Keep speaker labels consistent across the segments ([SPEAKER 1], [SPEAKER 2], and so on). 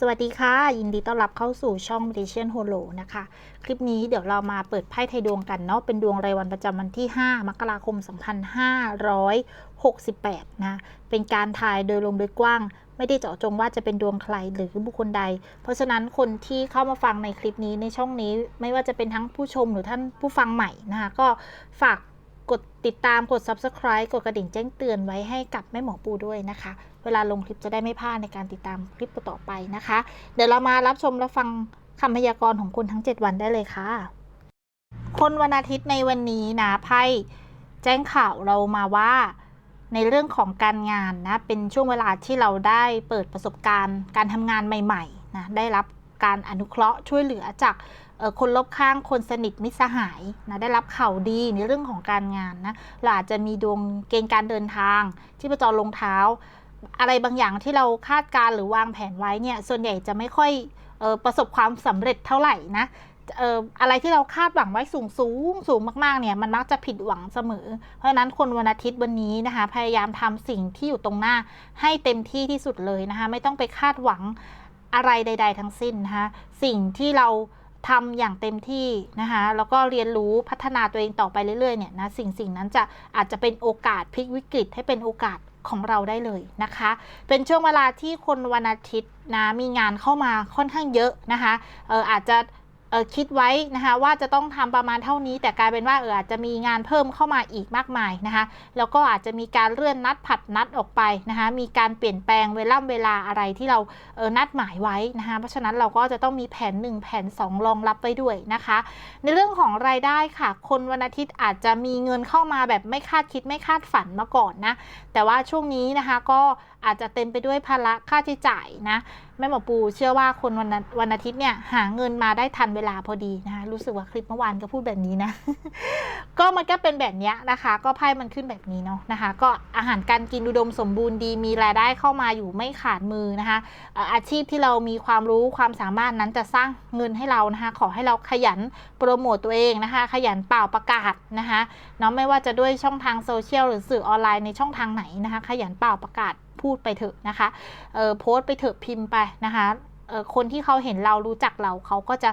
[SPEAKER 1] สวัสดีค่ะ ยินดีต้อนรับเข้าสู่ช่อง Medician Holo นะคะ คลิปนี้เดี๋ยวเรามาเปิดไพ่ไทยดวงกันเนาะเป็นดวงรายวันประจำวันที่ 5 มกราคม 2568 นะ เป็นการทายโดยรวมโดยกว้าง ไม่ได้เจาะจงว่าจะเป็นดวงใครหรือบุคคลใด เพราะฉะนั้นคนที่เข้ามาฟังในคลิปนี้ในช่องนี้ ไม่ว่าจะเป็นทั้งผู้ชมหรือท่านผู้ฟังใหม่นะคะก็ฝากกดติดตามกด subscribe กดกระดิ่งแจ้งเตือนไว้ให้กับแม่หมอปูด้วยนะคะ วลาลงคลิปจะได้ไม่พลาดในการติดตามคลิปต่อไปนะคะ เดี๋ยวเรามารับชมและฟังคำพยากรณ์ของคุณทั้ง 7 วันได้เลยค่ะ คนวันอาทิตย์ในวันนี้นะไพ่แจ้งข่าวเรามาว่าในเรื่องของการงานนะ เป็นช่วงเวลาที่เราได้เปิดประสบการณ์ การทำงานใหม่ๆนะได้รับการอนุเคราะห์ช่วยเหลือจากคนรอบข้างคนสนิทมิตรสหายนะได้รับข่าวดีในเรื่องของการงานนะเราอาจจะมีดวงเกณฑ์การเดินทางที่ประจรลงเท้า อะไรบางอย่างที่เราคาดการหรือวางแผนไว้เนี่ยส่วนใหญ่จะไม่ค่อยออประสบความสำเร็จเท่าไหร่นะเอออะไรที่เราคาดหวังไว้สูงสูงสูงมากๆเนี่ยมันมักจะผิดหวังเสมอ เพราะฉะนั้นคนวันอาทิตย์วันนี้นะคะ พยายามทำสิ่งที่อยู่ตรงหน้าให้เต็มที่ที่สุดเลยนะคะ ไม่ต้องไปคาดหวังอะไรใด ๆ ทั้งสิ้นนะคะสิ่งที่เราทำอย่างเต็มที่นะคะแล้วก็เรียนรู้พัฒนาตัวเองต่อไปเรื่อยๆเนี่ยนะสิ่งสิ่งนั้นจะอาจจะเป็นโอกาสพลิกวิกฤตให้เป็นโอกาสของเราได้เลยนะคะ เป็นช่วงเวลาที่คนวันอาทิตย์นะมีงานเข้ามาค่อนข้างเยอะนะคะเอออาจจะ เออคิดไว้นะคะว่าจะต้องทำประมาณเท่านี้ แต่กลายเป็นว่าเอออาจจะมีงานเพิ่มเข้ามาอีกมากมายนะคะแล้วก็อาจจะมีการเลื่อนนัดผัดนัดออกไปนะคะมีการเปลี่ยนแปลงเวลาเวลาอะไรที่เราเออนัดหมายไว้นะคะเพราะฉะนั้นเราก็จะต้องมีแผน 1 แผน 2 รองรับไว้ด้วยนะคะ ในเรื่องของรายได้ค่ะ คนวันอาทิตย์อาจจะมีเงินเข้ามาแบบไม่คาดคิดไม่คาดฝันมาก่อนนะแต่ว่าช่วงนี้นะคะก็อาจจะเต็มไปด้วยภาระค่าใช้จ่ายนะแม่หมอปูเชื่อว่าคนวันอาวันอาทิตย์เนี่ยหาเงินมาได้ทันเวลาพอดีนะคะรู้สึกว่าคลิปเมื่อวานก็พูดแบบนี้นะ ก็มันก็เป็นแบบนี้นะคะ ก็ไพ่มันขึ้นแบบนี้เนาะนะคะ ก็อาหารการกินอุดมสมบูรณ์ดีมีรายได้เข้ามาอยู่ไม่ขาดมือนะคะอาชีพที่เรามีความรู้ความสามารถนั้นจะสร้างเงินให้เรานะคะขอให้เราขยันโปรโมตตัวเองนะคะ ขยันเป่าประกาศนะคะเนาะไม่ว่าจะด้วยช่องทางโซเชียลหรือสื่อออนไลน์ในช่องทางไหนนะคะ ขยันเป่าประกาศ พูดไปเถอะนะคะเออโพสต์ไปเถอะพิมพ์ไปนะคะเออคนที่เขาเห็นเรารู้จักเราเขาก็จะ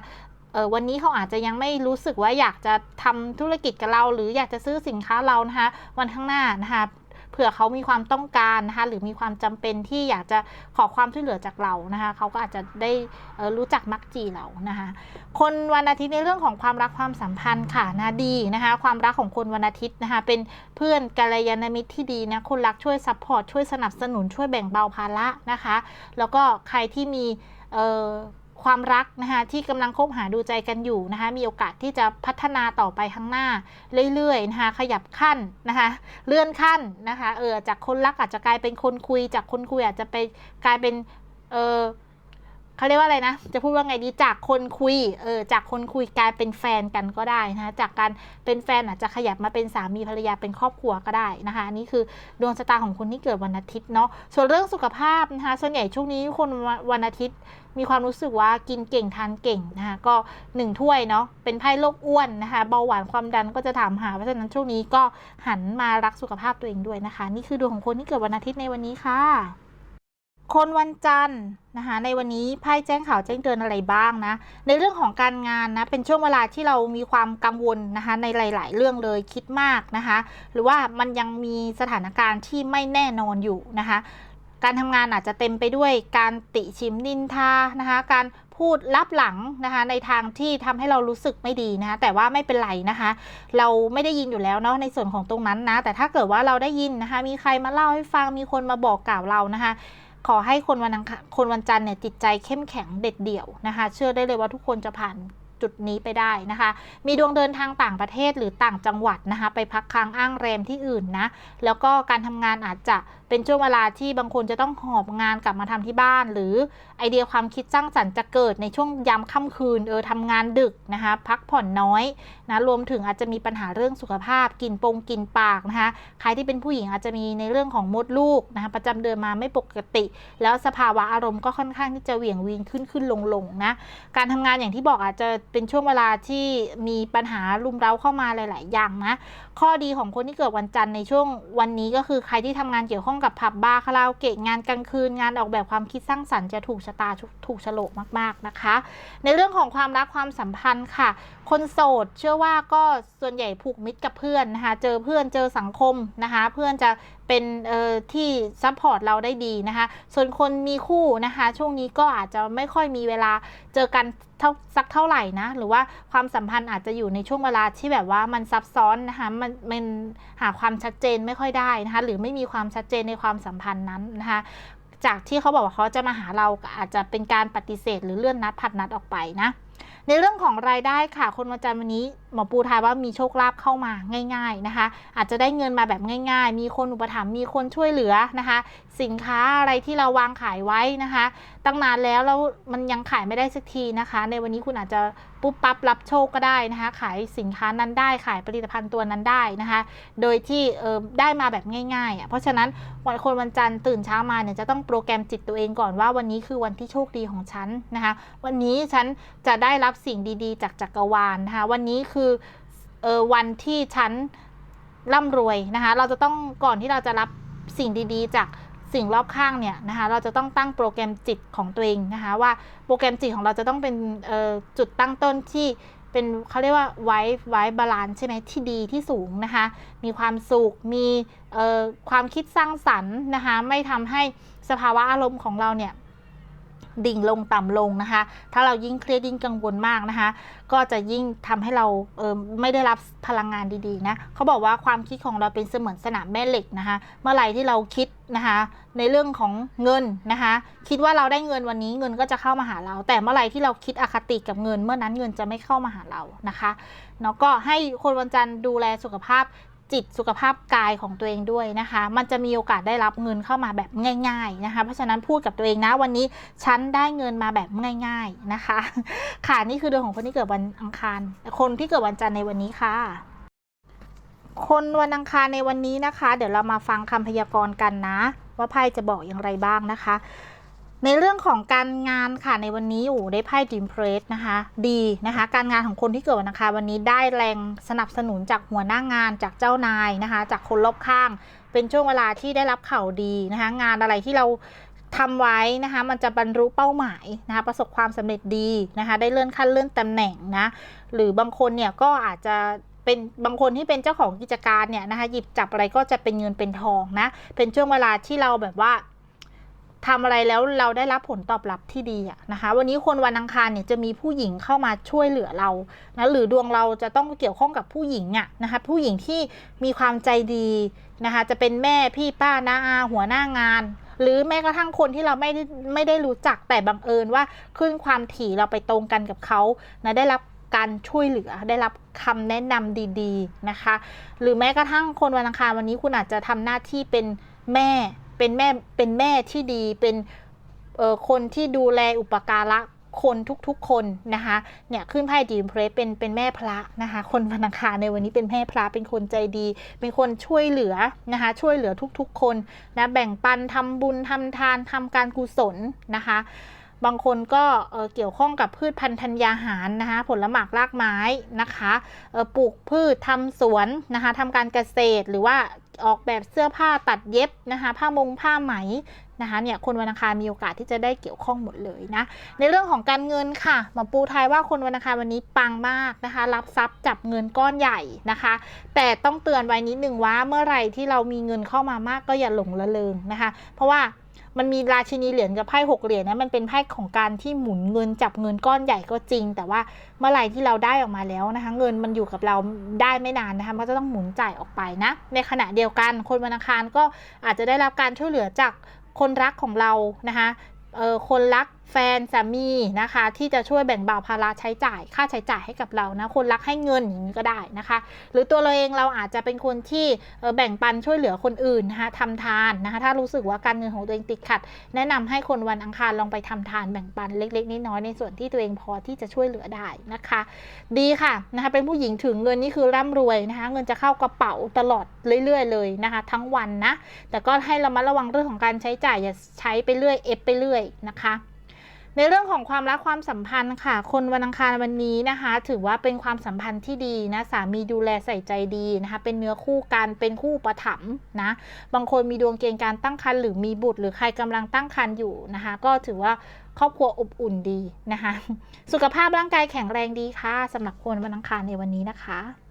[SPEAKER 1] เออวันนี้เขาอาจจะยังไม่รู้สึกว่าอยากจะทำธุรกิจกับเรา หรืออยากจะซื้อสินค้าเรานะคะวันข้างหน้านะคะ เผื่อเขามีความต้องการนะคะหรือมีความจำเป็นที่อยากจะขอความช่วยเหลือจากเรานะคะเขาก็อาจจะได้รู้จักมักจีเรานะคะคนวันอาทิตย์ในเรื่องของความรักความสัมพันธ์ค่ะนะดีนะคะความรักของคนวันอาทิตย์นะคะเป็นเพื่อนกัลยาณมิตรที่ดีนะคนรักช่วยซัพพอร์ตช่วยสนับสนุนช่วยแบ่งเบาภาระนะคะ แล้วก็ใครที่มีเอ่อ ความรักนะคะที่กำลังคบหาดูใจกันอยู่นะคะมีโอกาสที่จะพัฒนาต่อไปข้างหน้าเรื่อยๆนะคะขยับขั้นนะคะเลื่อนขั้นนะคะเออจากคนรักอาจจะกลายเป็นคนคุยจากคนคุยอาจจะไปกลายเป็นเออ เขาเรียกว่าอะไรนะ จะพูดว่าไงดี จากคนคุย เออ จากคนคุยกลายเป็นแฟนกันก็ได้นะ จากการเป็นแฟนอาจจะขยับมาเป็นสามีภรรยาเป็นครอบครัวก็ได้นะคะอันนี้คือดวงชะตาของคนที่เกิดวันอาทิตย์เนาะ ส่วนเรื่องสุขภาพนะคะ ส่วนใหญ่ช่วงนี้คนวันอาทิตย์มีความรู้สึกว่ากินเก่งทานเก่งนะคะก็หนึ่งถ้วยเนาะเป็นไพ่โรคอ้วนนะคะเบาหวานความดันก็จะถามหาเพราะฉะนั้นช่วงนี้ก็หันมารักสุขภาพตัวเองด้วยนะคะ นี่คือดวงของคนที่เกิดวันอาทิตย์ในวันนี้ค่ะ คนวันจันทร์นะคะในวันนี้ไพ่แจ้งข่าวแจ้งเตือนอะไรบ้างนะ ในเรื่องของการงานนะเป็นช่วงเวลาที่เรามีความกังวลนะคะในหลาย ๆ เรื่องเลยคิดมากนะคะหรือว่ามันยังมีสถานการณ์ที่ไม่แน่นอนอยู่นะคะการทำงานอาจจะเต็มไปด้วยการติชิมนินทานะคะการพูดลับหลังนะคะในทางที่ทำให้เรารู้สึกไม่ดีนะคะแต่ว่าไม่เป็นไรนะคะ เราไม่ได้ยินอยู่แล้วเนาะในส่วนของตรงนั้นนะ แต่ถ้าเกิดว่าเราได้ยินนะคะ มีใครมาเล่าให้ฟังมีคนมาบอกกล่าวเรานะคะ ขอให้คนวันอังคารคนวันจันทร์เนี่ยจิตใจเข้มแข็งเด็ดเดี่ยวนะคะ เชื่อได้เลยว่าทุกคนจะผ่านจุดนี้ไปได้นะคะ มีดวงเดินทางต่างประเทศหรือต่างจังหวัดนะคะ ไปพักค้างอ้างแรมที่อื่นนะ แล้วก็การทำงานอาจจะ เป็นช่วงเวลาที่บางคนจะต้องหอบงานกลับมาทำที่บ้าน หรือไอเดียความคิดสร้างสรรค์จะเกิดในช่วงยามค่ำคืนเออทำงานดึกนะคะ พักผ่อนน้อยนะรวมถึงอาจจะมีปัญหาเรื่องสุขภาพกินปงกินปากนะคะใครที่เป็นผู้หญิงอาจจะมีในเรื่องของมดลูกนะคะประจำเดือนมาไม่ปกติ แล้วสภาวะอารมณ์ก็ค่อนข้างที่จะเหวี่ยงวีนขึ้นขึ้นลงลงนะการทำงานอย่างที่บอกอาจจะเป็นช่วงเวลาที่มีปัญหารุมเร้าเข้ามาหลาย ๆ อย่างนะข้อดีของคนที่เกิดวันจันทร์ในช่วงวันนี้ก็คือใครที่ทำงานเกี่ยวข้องกับผับบาร์คาราโอเกะงานกลางคืนงานออกแบบความคิดสร้างสรรค์จะถูกชะตาถูกโฉลกมากๆนะคะ ในเรื่องของความรักความสัมพันธ์ค่ะ คนโสดเชื่อว่าก็ส่วนใหญ่ผูกมิตรกับเพื่อนนะคะเจอเพื่อนเจอสังคมนะคะ เพื่อนจะ เป็นเอ่อที่ซัพพอร์ตเราได้ดีนะคะ ส่วนคนมีคู่นะคะ ช่วงนี้ก็อาจจะไม่ค่อยมีเวลาเจอกันเท่าสักเท่าไหร่นะ หรือว่าความสัมพันธ์อาจจะอยู่ในช่วงเวลาที่แบบว่ามันซับซ้อนนะคะมันมันหาความชัดเจนไม่ค่อยได้นะคะ หรือไม่มีความชัดเจนในความสัมพันธ์นั้นนะคะจากที่เขาบอกว่าเขาจะมาหาเราอาจจะเป็นการปฏิเสธ หรือเลื่อนนัดผัดนัดออกไปนะ ในเรื่องของรายได้ค่ะ คนวันจันทร์วันนี้หมอปูทายว่ามีโชคลาภเข้ามาง่าย ๆนะคะ อาจจะได้เงินมาแบบง่าย ๆ มีคนอุปถัมภ์มีคนช่วยเหลือนะคะ สินค้าอะไรที่เราวางขายไว้นะคะ ตั้งนานแล้วแล้วมันยังขายไม่ได้สักทีนะคะ ในวันนี้คุณอาจจะปุ๊บปั๊บรับโชคก็ได้นะคะ ขายสินค้านั้นได้ขายผลิตภัณฑ์ตัวนั้นได้นะคะ โดยที่เออได้มาแบบง่ายๆอะเพราะฉะนั้นวันคนวันจันทร์ตื่นเช้ามาเนี่ยจะต้องโปรแกรมจิตตัวเองก่อนว่าวันนี้คือวันที่โชคดีของฉันนะคะ วันนี้ฉันจะได้รับสิ่งดีๆ จากจักรวาลนะคะวันนี้คือเออวันที่ฉันร่ำรวยนะคะ เราจะต้องก่อนที่เราจะรับสิ่งดีๆ จาก สิ่งรอบข้างเนี่ยนะคะเราจะต้องตั้งโปรแกรมจิตของตัวเองนะคะว่าโปรแกรมจิตของเราจะต้องเป็นจุดตั้งต้นที่เป็นเขาเรียกว่าไว้ไว้บาลานซ์ใช่ไหมที่ดีที่สูงนะคะมีความสุขมีความคิดสร้างสรรค์นะคะไม่ทำให้สภาวะอารมณ์ของเราเนี่ย ดิ่งลงต่ำลงนะคะ ถ้าเรายิ่งเครียดยิ่งกังวลมากนะคะ ก็จะยิ่งทำให้เราเออไม่ได้รับพลังงานดีๆนะเขาบอกว่าความคิดของเราเป็นเสมือนสนามแม่เหล็กนะคะ เมื่อไหร่ที่เราคิดนะคะ ในเรื่องของเงินนะคะ คิดว่าเราได้เงินวันนี้เงินก็จะเข้ามาหาเรา แต่เมื่อไหร่ที่เราคิดอคติกับเงิน เมื่อนั้นเงินจะไม่เข้ามาหาเรานะคะเนาะก็ให้คนวันจันทร์ดูแลสุขภาพ จิตสุขภาพกายของตัวเองด้วยนะคะ มันจะมีโอกาสได้รับเงินเข้ามาแบบง่าย ๆนะคะ เพราะฉะนั้นพูดกับตัวเองนะวันนี้ฉันได้เงินมาแบบง่าย ๆนะคะ ค่ะนี่คือดวงของคนที่เกิดวันอังคาร คนที่เกิดวันจันทร์ในวันนี้ค่ะคนวันอังคารในวันนี้นะคะ เดี๋ยวเรามาฟังคำพยากรณ์กันนะ ว่าไพ่จะบอกอย่างไรบ้างนะคะ ในเรื่องของการงานค่ะในวันนี้อยู่ได้ไพ่ดิมเพรสนะคะดีนะคะ การงานของคนที่เกิดวันอังคารวันนี้ได้แรงสนับสนุนจากหัวหน้างานจากเจ้านายนะคะ จากคนรอบข้าง เป็นช่วงเวลาที่ได้รับข่าวดีนะคะงานอะไรที่เราทำไว้นะคะมันจะบรรลุเป้าหมายนะคะประสบความสำเร็จดีนะคะได้เลื่อนขั้นเลื่อนตำแหน่งนะหรือบางคนเนี่ยก็อาจจะเป็นบางคนที่เป็นเจ้าของกิจการเนี่ยนะคะหยิบจับอะไรก็จะเป็นเงินเป็นทองนะเป็นช่วงเวลาที่เราแบบว่า ทำอะไรแล้วเราได้รับผลตอบรับที่ดีอะนะคะ วันนี้คนวันอังคารเนี่ยจะมีผู้หญิงเข้ามาช่วยเหลือเรานะหรือดวงเราจะต้องเกี่ยวข้องกับผู้หญิงอะนะคะผู้หญิงที่มีความใจดีนะคะจะเป็นแม่พี่ป้าน้าอาหัวหน้างาน หรือแม้กระทั่งคนที่เราไม่ได้ไม่ได้รู้จักแต่บังเอิญว่าขึ้นความถี่เราไปตรงกันกับเขานะได้รับการช่วยเหลือได้รับคำแนะนำดี ๆนะคะ หรือแม้กระทั่งคนวันอังคารวันนี้คุณอาจจะทำหน้าที่เป็นแม่ เป็นแม่เป็นแม่ที่ดีเป็นคนที่ดูแลอุปการะคนทุกๆคนนะคะเนี่ยขึ้นไพ่ดีมเพรสเป็นเป็นแม่พระนะคะคนวันอังคารในวันนี้เป็นแม่พระเป็นคนใจดี เป็นคนช่วยเหลือนะคะช่วยเหลือทุกๆคนนะแบ่งปันทำบุญทำทานทำการกุศลนะคะ บางคนก็เอ่อเกี่ยวข้องกับพืชพันธุ์ธัญญาหารนะคะ ผลหมากรากไม้นะคะปลูกพืชทำสวนนะคะทำการเกษตรหรือว่าออกแบบเสื้อผ้าตัดเย็บนะคะผ้ามงผ้าไหมนะคะเนี่ยคนวันอังคารมีโอกาสที่จะได้เกี่ยวข้องหมดเลยนะในเรื่องของการเงินค่ะหมอปูทายว่าคนวันอังคารวันนี้ปังมากนะคะ รับทรัพย์จับเงินก้อนใหญ่นะคะ แต่ต้องเตือนไว้นิดหนึ่งว่าเมื่อไหร่ที่เรามีเงินเข้ามามากก็อย่าหลงละเลงนะคะ เพราะว่า มันมีราชินีเหรียญกับไพ่หกเหรียญนะมันเป็นไพ่ของการที่หมุนเงินจับเงินก้อนใหญ่ก็จริง แต่ว่าเมื่อไหร่ที่เราได้ออกมาแล้วนะคะ เงินมันอยู่กับเราได้ไม่นานนะคะมันก็จะต้องหมุนจ่ายออกไปนะ ในขณะเดียวกัน คนวันอังคารก็อาจจะได้รับการช่วยเหลือจากคนรักของเรานะคะเออคนรัก แฟนสามีนะคะ ที่จะช่วยแบ่งเบาภาระใช้จ่าย ค่าใช้จ่ายให้กับเรานะคนรักให้เงินอย่างนี้ก็ได้นะคะ หรือตัวเราเองเราอาจจะเป็นคนที่แบ่งปันช่วยเหลือคนอื่นนะคะทำทานนะคะถ้ารู้สึกว่าการเงินของตัวเองติดขัด แนะนำให้คนวันอังคารลองไปทำทานแบ่งปันเล็กๆน้อยๆในส่วนที่ตัวเองพอที่จะช่วยเหลือได้นะคะ ดีค่ะนะคะเป็นผู้หญิงถึงเงินนี่คือร่ำรวยนะคะ เงินจะเข้ากระเป๋าตลอดเรื่อย ๆ เลยนะคะ ทั้งวันนะแต่ก็ให้เรามาระวังเรื่องของการใช้จ่ายอย่าใช้ไปเรื่อยเอฟไปเรื่อยนะคะ ในเรื่องของความรักความสัมพันธ์ค่ะ คนวันอังคารวันนี้นะคะ ถือว่าเป็นความสัมพันธ์ที่ดีนะสามีดูแลใส่ใจดีนะคะ เป็นเนื้อคู่กันเป็นคู่ประถมนะบางคนมีดวงเกณฑ์การตั้งครรภ์หรือมีบุตร หรือใครกำลังตั้งครรภ์อยู่นะคะ ก็ถือว่าครอบครัวอบอุ่นดีนะคะ สุขภาพร่างกายแข็งแรงดีค่ะสำหรับคนวันอังคารในวันนี้นะคะ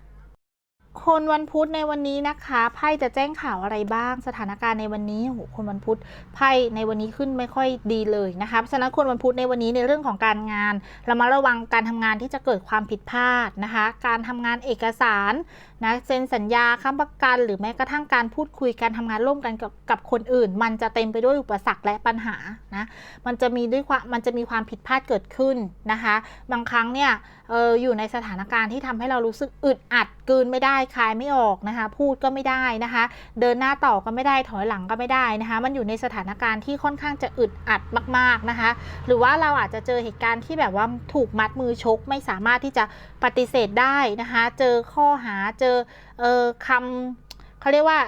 [SPEAKER 1] คนวันพุธในวันนี้นะคะไพ่จะแจ้งข่าวอะไรบ้าง สถานการณ์ในวันนี้โอ้โหคนวันพุธไพ่ในวันนี้ขึ้นไม่ค่อยดีเลยนะคะเพราะฉะนั้นคนวันพุธในวันนี้ในเรื่องของการงานเรามาระวังการทำงานที่จะเกิดความผิดพลาดนะคะ การทำงานเอกสารนะเซ็นสัญญาค้ำประกันหรือแม้กระทั่งการพูดคุยการทำงานร่วมกันกับกับคนอื่น มันจะเต็มไปด้วยอุปสรรคและปัญหานะมันจะมีด้วยความมันจะมีความผิดพลาดเกิดขึ้นนะคะ บางครั้งเนี่ยเอออยู่ในสถานการณ์ที่ทำให้เรารู้สึกอึดอัดกลืนไม่ได้คายไม่ออกนะคะ พูดก็ไม่ได้นะคะ เดินหน้าต่อก็ไม่ได้ถอยหลังก็ไม่ได้นะคะ มันอยู่ในสถานการณ์ที่ค่อนข้างจะอึดอัดมาก ๆนะคะ หรือว่าเราอาจจะเจอเหตุการณ์ที่แบบว่าถูกมัดมือชกไม่สามารถที่จะ ปฏิเสธได้นะคะ เจอข้อหาเจอเออคำเขาเรียกว่า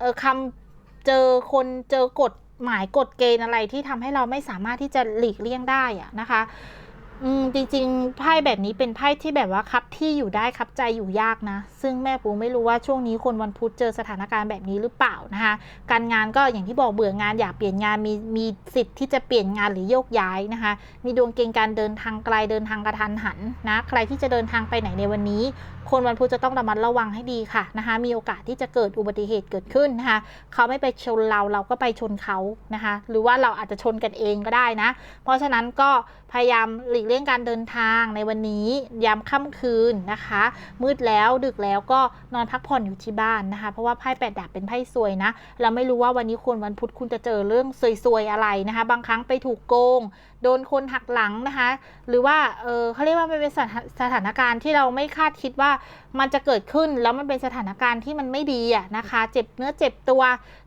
[SPEAKER 1] เออคำเจอคนเจอกฎหมายกฎเกณฑ์อะไรที่ทำให้เราไม่สามารถที่จะหลีกเลี่ยงได้อะนะคะ อืมจริงๆไพ่แบบนี้เป็นไพ่ที่แบบว่าครับที่อยู่ได้ครับใจอยู่ยากนะ ซึ่งแม่ปูไม่รู้ว่าช่วงนี้คนวันพุธเจอสถานการณ์แบบนี้หรือเปล่านะคะ การงานก็อย่างที่บอกเบื่องานอยากเปลี่ยนงานมีมีสิทธิ์ที่จะเปลี่ยนงานหรือโยกย้ายนะคะ มีดวงเกณฑ์การเดินทางไกลเดินทางกระทันหันนะ ใครที่จะเดินทางไปไหนในวันนี้คนวันพุธจะต้องระมัดระวังให้ดีค่ะนะคะมีโอกาสที่จะเกิดอุบัติเหตุเกิดขึ้นนะคะเขาไม่ไปชนเราเราก็ไปชนเขานะคะหรือว่าเราอาจจะชนกันเองก็ได้นะ เพราะฉะนั้นก็พยายามหลีกเลี่ยงการเดินทางในวันนี้ยามค่ำคืนนะคะ มืดแล้วดึกแล้วก็นอนพักผ่อนอยู่ที่บ้านนะคะ เพราะว่าไพ่แปดดาบเป็นไพ่ซวยนะเราไม่รู้ว่าวันนี้คนวันพุธคุณจะเจอเรื่องซวยๆอะไรนะคะ บางครั้งไปถูกโกง โดนคนหักหลังนะคะ หรือว่าเออเขาเรียกว่ามันเป็นสถาสถานการณ์ที่เราไม่คาดคิดว่ามันจะเกิดขึ้นแล้วมันเป็นสถานการณ์ที่มันไม่ดีอะนะคะ เจ็บเนื้อเจ็บตัว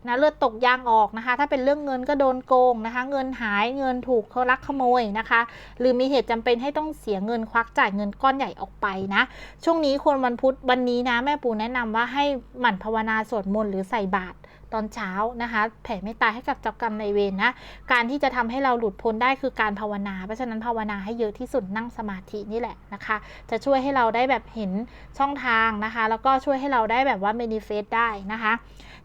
[SPEAKER 1] นะเลือดตกยางออกนะคะ ถ้าเป็นเรื่องเงินก็โดนโกงนะคะ เงินหายเงินถูกเขาลักขโมยนะคะ หรือมีเหตุจำเป็นให้ต้องเสียเงินควักจ่ายเงินก้อนใหญ่ออกไปนะ ช่วงนี้คนวันพุธวันนี้นะแม่ปูแนะนำว่าให้หมั่นภาวนาสวดมนต์หรือใส่บาตร ตอนเช้านะคะแผ่เมตตาให้กับเจ้ากรรมนเวรนะการที่จะทำให้เราหลุดพ้นได้คือการภาวนา เพราะฉะนั้นภาวนาให้เยอะที่สุดนั่งสมาธินี่แหละนะคะ จะช่วยให้เราได้แบบเห็นช่องทางนะคะ แล้วก็ช่วยให้เราได้แบบว่า manifest ได้นะคะ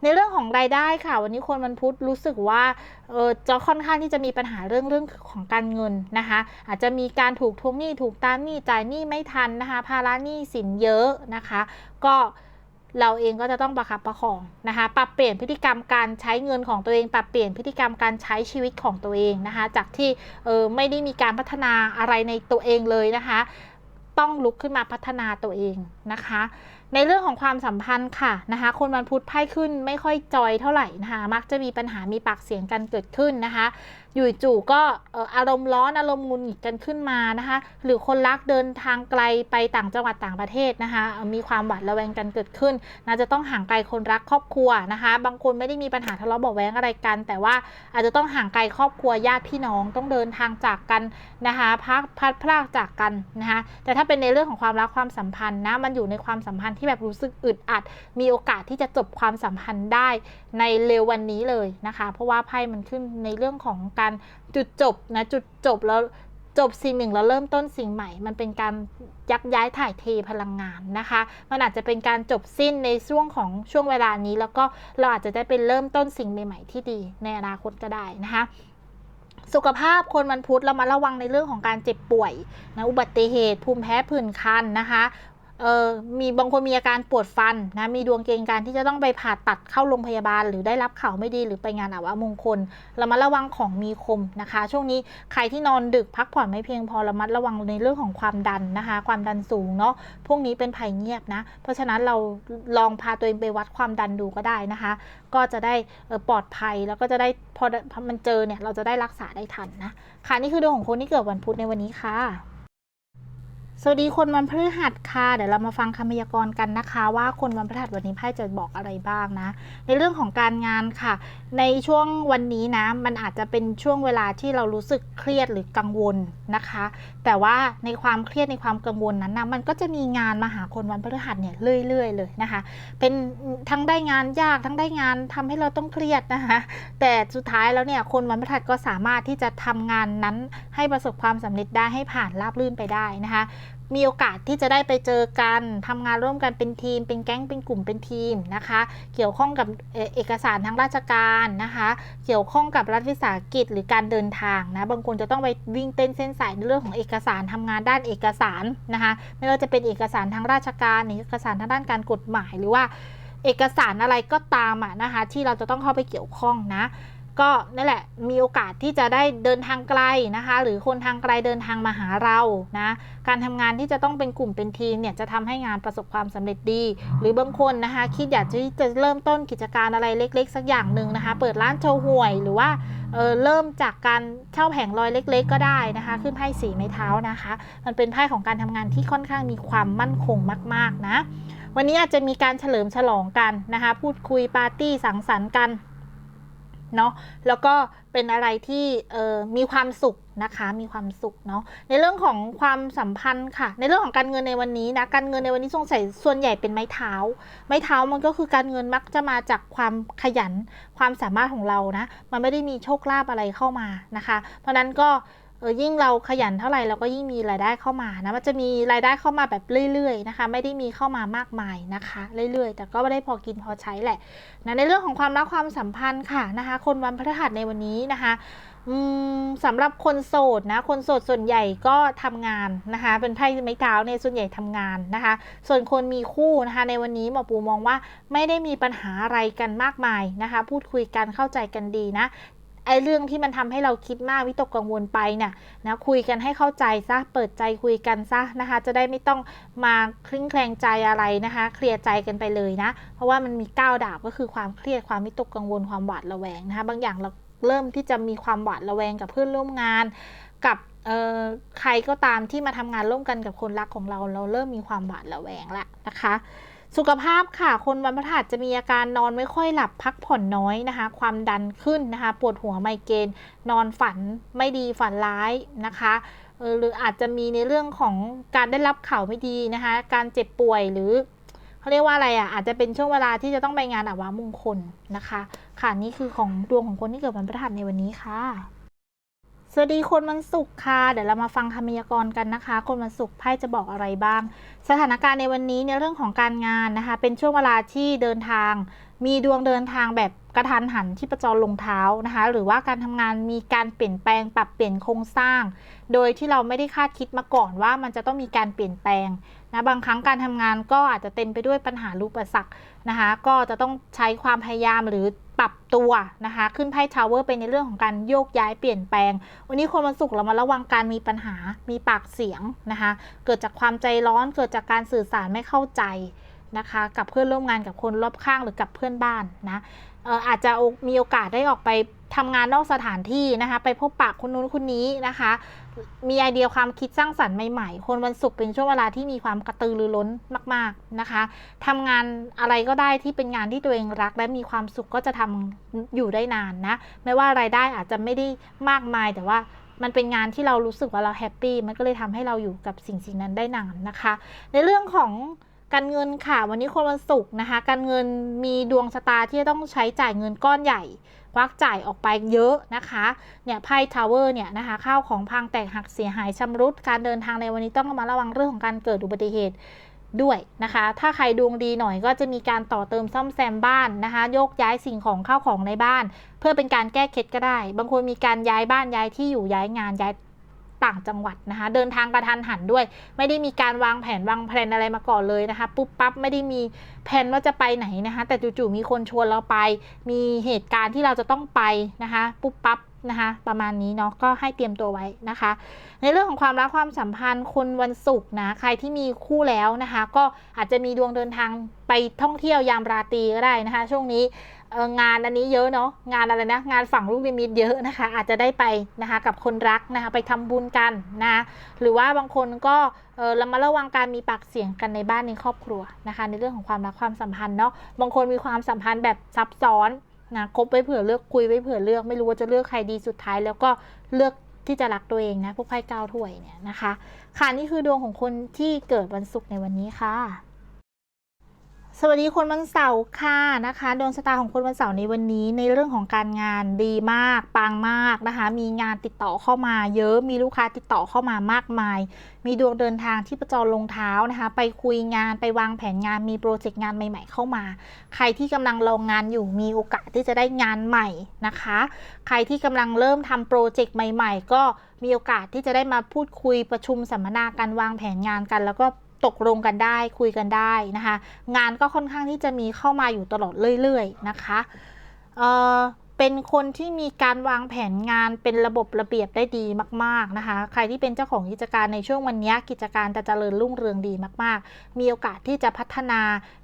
[SPEAKER 1] ในเรื่องของรายได้ค่ะ วันนี้คนวันพุธรู้สึกว่าเออจะค่อนข้างที่จะมีปัญหาเรื่องเรื่องของการเงินนะคะ อาจจะมีการถูกทวงหนี้ถูกตามหนี้จ่ายหนี้ไม่ทันนะคะภาระหนี้สินเยอะนะคะ ก็ เราเองก็จะต้องประคับประคองนะคะ ปรับเปลี่ยนพฤติกรรมการใช้เงินของตัวเอง ปรับเปลี่ยนพฤติกรรมการใช้ชีวิตของตัวเองนะคะ จากที่เออไม่ได้มีการพัฒนาอะไรในตัวเองเลยนะคะ ต้องลุกขึ้นมาพัฒนาตัวเองนะคะ ในเรื่องของความสัมพันธ์ค่ะนะคะ คนวันพุธไพ่ขึ้นไม่ค่อยจอยเท่าไหร่นะคะ มักจะมีปัญหามีปากเสียงกันเกิดขึ้นนะคะ อยู่จู่ก็อารมณ์ร้อนอารมณ์งุนหงิดกันขึ้นมานะคะ หรือคนรักเดินทางไกลไปต่างจังหวัดต่างประเทศนะคะ มีความหวาดระแวงกันเกิดขึ้นนะจะต้องห่างไกลคนรักครอบครัวนะคะ บางคนไม่ได้มีปัญหาทะเลาะเบาะแว้งอะไรกัน แต่ว่าอาจจะต้องห่างไกลครอบครัวญาติพี่น้องต้องเดินทางจากกันนะคะพักพัดพลากจากกันนะคะแต่ถ้าเป็นในเรื่องของความรักความสัมพันธ์นะมันอยู่ในความสัมพันธ์ที่แบบรู้สึกอึดอัด มีโอกาสที่จะจบความสัมพันธ์ได้ในเร็ววันนี้เลยนะคะ เพราะว่าไพ่มันขึ้นในเรื่องของการจุดจบนะจุดจบแล้วจบสิ่งหนึ่งแล้วเริ่มต้นสิ่งใหม่ มันเป็นการยักย้ายถ่ายเทพลังงานนะคะ มันอาจจะเป็นการจบสิ้นในช่วงของช่วงเวลานี้ แล้วก็เราอาจจะได้เป็นเริ่มต้นสิ่งใหม่ ๆ ที่ดีในอนาคตก็ได้นะคะสุขภาพคนวันพุธเรามาระวังในเรื่องของการเจ็บป่วยนะอุบัติเหตุภูมิแพ้ผื่นคันนะคะ เออมีบางคนมีอาการปวดฟันนะ มีดวงเกณฑ์การที่จะต้องไปผ่าตัดเข้าโรงพยาบาล หรือได้รับข่าวไม่ดีหรือไปงานอาวะมงคลเรามาระวังของมีคมนะคะ ช่วงนี้ใครที่นอนดึกพักผ่อนไม่เพียงพอระมัดระวังในเรื่องของความดันนะคะ ความดันสูงเนาะพวกนี้เป็นภัยเงียบนะ เพราะฉะนั้นเราลองพาตัวเองไปวัดความดันดูก็ได้นะคะ ก็จะได้ปลอดภัยแล้วก็จะได้พอพอมันเจอเนี่ยเราจะได้รักษาได้ทันนะค่ะนี่คือดวงของคนที่เกิดวันพุธในวันนี้ค่ะ สวัสดีคนวันพฤหัสค่ะ เดี๋ยวเรามาฟังคำพยากรณ์กันนะคะ ว่าคนวันพฤหัสวันนี้ไพ่จะบอกอะไรบ้างนะ ในเรื่องของการงานค่ะ ในช่วงวันนี้นะ มันอาจจะเป็นช่วงเวลาที่เรารู้สึกเครียดหรือกังวลนะคะ แต่ว่าในความเครียดในความกังวลนั้นนะมันก็จะมีงานมาหาคนวันพฤหัสเนี่ยเรื่อย ๆ เลยนะคะ เป็นทั้งได้งานยากทั้งได้งานทำให้เราต้องเครียดนะคะ แต่สุดท้ายแล้วเนี่ยคนวันพฤหัสก็สามารถที่จะทำงานนั้นให้ประสบความสำเร็จได้ให้ผ่านราบรื่นไปได้นะคะ มีโอกาสที่จะได้ไปเจอกันทำงานร่วมกันเป็นทีม เป็นแก๊งเป็นกลุ่มเป็นทีมนะคะ เกี่ยวข้องกับเอกสารทางราชการนะคะ เกี่ยวข้องกับรัฐวิสาหกิจหรือการเดินทางนะบางคนจะต้องไปวิ่งเต้นเส้นสายในเรื่องของเอกสารทำงานด้านเอกสารนะคะไม่ว่าจะเป็นเอกสารทางราชการเอกสารทางด้านการกฎหมายหรือว่าเอกสารอะไรก็ตามอะนะคะที่เราจะต้องเข้าไปเกี่ยวข้องนะ ก็นั่นแหละมีโอกาสที่จะได้เดินทางไกลนะคะ หรือคนทางไกลเดินทางมาหาเรานะการทำงานที่จะต้องเป็นกลุ่มเป็นทีมเนี่ยจะทำให้งานประสบความสำเร็จดี หรือบางคนนะคะคิดอยากที่จะเริ่มต้นกิจการอะไรเล็ก ๆ สักอย่างหนึ่งนะคะ เปิดร้านโชว์หวยหรือว่าเเริ่มจากการเช่าแผงลอยเล็ก ๆ ก็ได้นะคะ ขึ้นไพ่สีไม้เท้านะคะ มันเป็นไพ่ของการทำงานที่ค่อนข้างมีความมั่นคงมาก ๆนะ วันนี้อาจจะมีการเฉลิมฉลองกันนะคะ พูดคุยปาร์ตี้สังสรรค์กัน เนาะแล้วก็เป็นอะไรที่มีความสุขนะคะมีความสุขเนาะในเรื่องของความสัมพันธ์ค่ะ ในเรื่องของการเงินในวันนี้นะการเงินในวันนี้สงสัยส่วนใหญ่เป็นไม้เท้า ไม้เท้ามันก็คือการเงินมักจะมาจากความขยันความสามารถของเรานะมันไม่ได้มีโชคลาภอะไรเข้ามานะคะ เพราะนั้นก็ เออยิ่งเราขยันเท่าไหร่เราก็ยิ่งมีรายได้เข้ามานะมันจะมีรายได้เข้ามาแบบเรื่อยๆนะคะ ไม่ได้มีเข้ามามากมายนะคะ เรื่อยๆ แต่ก็ไม่ได้พอกินพอใช้แหละนะในเรื่องของความรักความสัมพันธ์ค่ะนะคะ คนวันพฤหัสในวันนี้นะคะสำหรับคนโสดนะ คนโสดส่วนใหญ่ก็ทำงานนะคะ เป็นไพ่ไม้เท้าในยส่วนใหญ่ทำงานนะคะ ส่วนคนมีคู่นะคะ ในวันนี้หมอปูมองว่าไม่ได้มีปัญหาอะไรกันมากมายนะคะ พูดคุยกันเข้าใจกันดีนะ ไอ้เรื่องที่มันทำให้เราคิดมากวิตกกังวลไปเนี่ยนะคุยกันให้เข้าใจซะเปิดใจคุยกันซะนะคะ จะได้ไม่ต้องมาคลิ้งแคลงใจอะไรนะคะ เคลียร์ใจกันไปเลยนะ เพราะว่ามันมีก้าวดาบก็คือความเครียดความวิตกกังวลความหวาดระแวงนะคะบางอย่างเราเริ่มที่จะมีความหวาดระแวงกับเพื่อนร่วมงาน กับเออใครก็ตามที่มาทำงานร่วมกันกับคนรักของเรา เราเริ่มมีความหวาดระแวงละนะคะ สุขภาพค่ะ คนวันพฤหัสจะมีอาการนอนไม่ค่อยหลับพักผ่อนน้อยนะคะ ความดันขึ้นนะคะ ปวดหัวไมเกรนนอนฝันไม่ดีฝันร้ายนะคะหรืออาจจะมีในเรื่องของการได้รับข่าวไม่ดีนะคะ การเจ็บป่วยหรือเขาเรียกว่าอะไรอะอาจจะเป็นช่วงเวลาที่จะต้องไปงานอาวามงคลนะคะ ค่ะนี่คือของดวงของคนที่เกิดวันพฤหัสในวันนี้ค่ะ สวัสดีคนวันศุกร์ค่ะ เดี๋ยวเรามาฟังคำพยากรณ์กันนะคะ คนวันศุกร์ไพ่จะบอกอะไรบ้าง สถานการณ์ในวันนี้ในเรื่องของการงานนะคะ เป็นช่วงเวลาที่เดินทาง มีดวงเดินทางแบบ กระทันหันที่ประจรลงเท้านะคะ หรือว่าการทำงานมีการเปลี่ยนแปลงปรับเปลี่ยนโครงสร้าง โดยที่เราไม่ได้คาดคิดมาก่อนว่ามันจะต้องมีการเปลี่ยนแปลงนะบางครั้งการทำงานก็อาจจะเต็มไปด้วยปัญหารูปสรรคนะคะ ก็จะต้องใช้ความพยายามหรือปรับตัวนะคะ ขึ้นไพ่ทาวเวอร์เป็นในเรื่องของการโยกย้ายเปลี่ยนแปลง วันนี้คนวันศุกร์เรามาระวังการมีปัญหา มีปากเสียงนะคะ เกิดจากความใจร้อน เกิดจากการสื่อสารไม่เข้าใจนะคะ กับเพื่อนร่วมงานกับคนรอบข้างหรือกับเพื่อนบ้านนะ อาจจะมีโอกาสได้ออกไปทำงานนอกสถานที่นะคะ ไปพบปะคนนู้นคนนี้นะคะ มีไอเดียความคิดสร้างสรรค์ใหม่ๆ คนวันศุกร์เป็นช่วงเวลาที่มีความกระตือรือร้นมาก ๆนะคะทำงานอะไรก็ได้ที่เป็นงานที่ตัวเองรัก และมีความสุขก็จะทำอยู่ได้นานนะ ไม่ว่ารายได้อาจจะไม่ได้มากมายแต่ว่ามันเป็นงานที่เรารู้สึกว่าเราแฮปปี้มันก็เลยทำให้เราอยู่กับสิ่งสิ่งนั้นได้นานนะคะ ในเรื่องของ การเงินค่ะ วันนี้คนวันศุกร์นะคะ การเงินมีดวงชะตาที่จะต้องใช้จ่ายเงินก้อนใหญ่ควักจ่ายออกไปเยอะนะคะเนี่ยไพ่ทาวเวอร์เนี่ยนะคะข้าวของพังแตกหักเสียหายชำรุด การเดินทางในวันนี้ต้องระมาระวังเรื่องของการเกิดอุบัติเหตุด้วยนะคะ ถ้าใครดวงดีหน่อยก็จะมีการต่อเติมซ่อมแซมบ้านนะคะ โยกย้ายสิ่งของเข้าของในบ้าน เพื่อเป็นการแก้เคล็ดก็ได้ บางคนมีการย้ายบ้านย้ายที่อยู่ย้ายงานย้าย ต่างจังหวัดนะคะ เดินทางกระทันหันด้วย ไม่ได้มีการวางแผนวางแผนอะไรมาก่อนเลยนะคะ ปุ๊บปั๊บไม่ได้มีแผนว่าจะไปไหนนะคะ แต่จู่ๆมีคนชวนเราไป มีเหตุการณ์ที่เราจะต้องไปนะคะ ปุ๊บปั๊บนะคะ ประมาณนี้เนาะก็ให้เตรียมตัวไว้นะคะ ในเรื่องของความรักความสัมพันธ์คนวันศุกร์นะใครที่มีคู่แล้วนะคะ ก็อาจจะมีดวงเดินทางไปท่องเที่ยวยามราตรีก็ได้นะคะ ช่วงนี้ งานอันนี้เยอะเนาะงานอะไรนะ งานฝั่งลูกนิมิตเยอะนะคะ อาจจะได้ไปนะคะกับคนรักนะคะ ไปทำบุญกันนะหรือว่าบางคนก็เออระมัดระวังการมีปากเสียงกันในบ้านในครอบครัวนะคะ ในเรื่องของความรักความสัมพันธ์เนาะบางคนมีความสัมพันธ์แบบซับซ้อนนะคบไว้เผื่อเลือกคุยไว้เผื่อเลือก ไม่รู้ว่าจะเลือกใครดีสุดท้าย แล้วก็เลือกที่จะรักตัวเองนะพวกไพ่เก้าถ้วยเนี่ยนะคะค่ะนี่คือดวงของคนที่เกิดวันศุกร์ในวันนี้ค่ะ สวัสดีคนวันเสาร์ค่ะนะคะดวงชะตาของคนวันเสาร์ในวันนี้ในเรื่องของการงานดีมากปังมากนะคะ มีงานติดต่อเข้ามาเยอะมีลูกค้าติดต่อเข้ามามากมาย มีดวงเดินทางที่ประจรลงเท้านะคะ ไปคุยงานไปวางแผนงานมีโปรเจกต์งานใหม่ ๆ เข้ามา ใครที่กำลังลองงานอยู่มีโอกาสที่จะได้งานใหม่นะคะ ใครที่กำลังเริ่มทำโปรเจกต์ใหม่ ๆ ก็มีโอกาสที่จะได้มาพูดคุยประชุมสัมมนาการวางแผนงานกัน แล้วก็ ตกลงกันได้คุยกันได้นะคะ งานก็ค่อนข้างที่จะมีเข้ามาอยู่ตลอดเรื่อยๆนะคะ เอ่อ เป็นคนที่มีการวางแผนงานเป็นระบบระเบียบได้ดีมาก ๆ นะคะ ใครที่เป็นเจ้าของกิจการในช่วงวันนี้กิจการจะเจริญรุ่งเรืองดีมาก ๆ มีโอกาสที่จะพัฒนา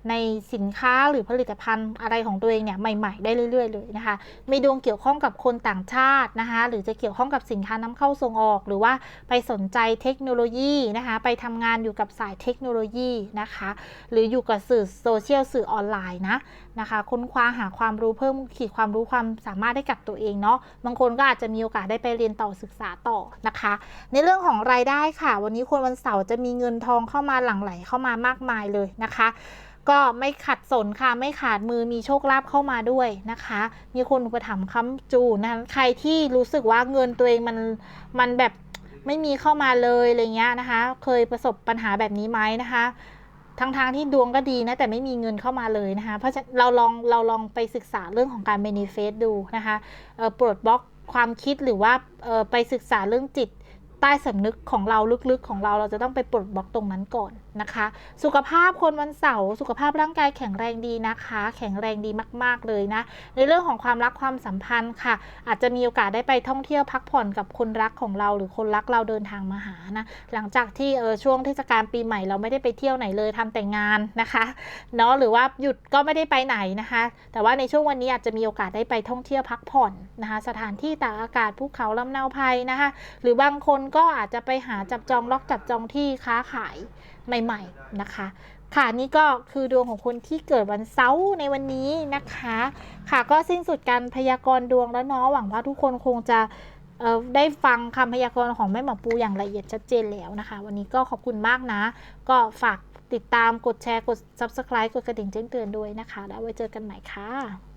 [SPEAKER 1] ในสินค้าหรือผลิตภัณฑ์อะไรของตัวเองเนี่ยใหม่ ๆ ได้เรื่อย ๆ เลยนะคะ มีดวงเกี่ยวข้องกับคนต่างชาตินะคะ หรือจะเกี่ยวข้องกับสินค้านำเข้าส่งออก หรือว่าไปสนใจเทคโนโลยีนะคะ ไปทำงานอยู่กับสายเทคโนโลยีนะคะ หรืออยู่กับสื่อโซเชียลสื่อออนไลน์นะ นะคะ ค้นคว้าหาความรู้เพิ่มขีดความรู้ความสามารถให้กับตัวเองเนาะบางคนก็อาจจะมีโอกาสได้ไปเรียนต่อศึกษาต่อนะคะ ในเรื่องของรายได้ค่ะ วันนี้คนวันเสาร์จะมีเงินทองเข้ามาหลั่งไหลเข้ามามากมายเลยนะคะก็ไม่ขัดสนค่ะ ไม่ขาดมือมีโชคลาภเข้ามาด้วยนะคะ มีคนอุปถัมภ์ค้ำจูนะคะใครที่รู้สึกว่าเงินตัวเองมันมันแบบไม่มีเข้ามาเลยอะไรเงี้ยนะคะ เคยประสบปัญหาแบบนี้ไหมนะคะ ทั้งทางๆที่ดวงก็ดีนะ แต่ไม่มีเงินเข้ามาเลยนะคะ เพราะฉะนั้นเราลองเราลองไปศึกษาเรื่องของการ manifest ดูนะคะเออปลดบล็อกความคิดหรือว่าเออไปศึกษาเรื่องจิต ใต้สำนึกของเราลึกๆของเราเราจะต้องไปปลดบล็อกตรงนั้นก่อนนะคะ สุขภาพคนวันเสาร์สุขภาพร่างกายแข็งแรงดีนะคะ แข็งแรงดีมาก ๆเลยนะ ในเรื่องของความรักความสัมพันธ์ค่ะ อาจจะมีโอกาสได้ไปท่องเที่ยวพักผ่อนกับคนรักของเรา หรือคนรักเราเดินทางมาหานะหลังจากที่เออช่วงเทศกาลปีใหม่เราไม่ได้ไปเที่ยวไหนเลยทำแต่งานนะคะเนาะหรือว่าหยุดก็ไม่ได้ไปไหนนะคะ แต่ว่าในช่วงวันนี้อาจจะมีโอกาสได้ไปท่องเที่ยวพักผ่อนนะคะ สถานที่ตากอากาศภูเขาลำเนาภัยนะคะ หรือบางคนก็อาจจะไปหาจับจองล็อกจับจองที่ค้าขายใหม่ ๆ นะคะ ค่ะนี่ก็คือดวงของคนที่เกิดวันเสาร์ในวันนี้นะคะ ค่ะก็สิ้นสุดการพยากรณ์ดวงแล้วเนาะหวังว่าทุกคนคงจะเอ่อได้ฟังคำพยากรณ์ของแม่หมอปูอย่างละเอียดชัดเจนแล้วนะคะ วันนี้ก็ขอบคุณมากนะ ก็ฝากติดตามกดแชร์กด subscribe กดกระดิ่งแจ้งเตือนด้วยนะคะ แล้วไว้เจอกันใหม่ค่ะ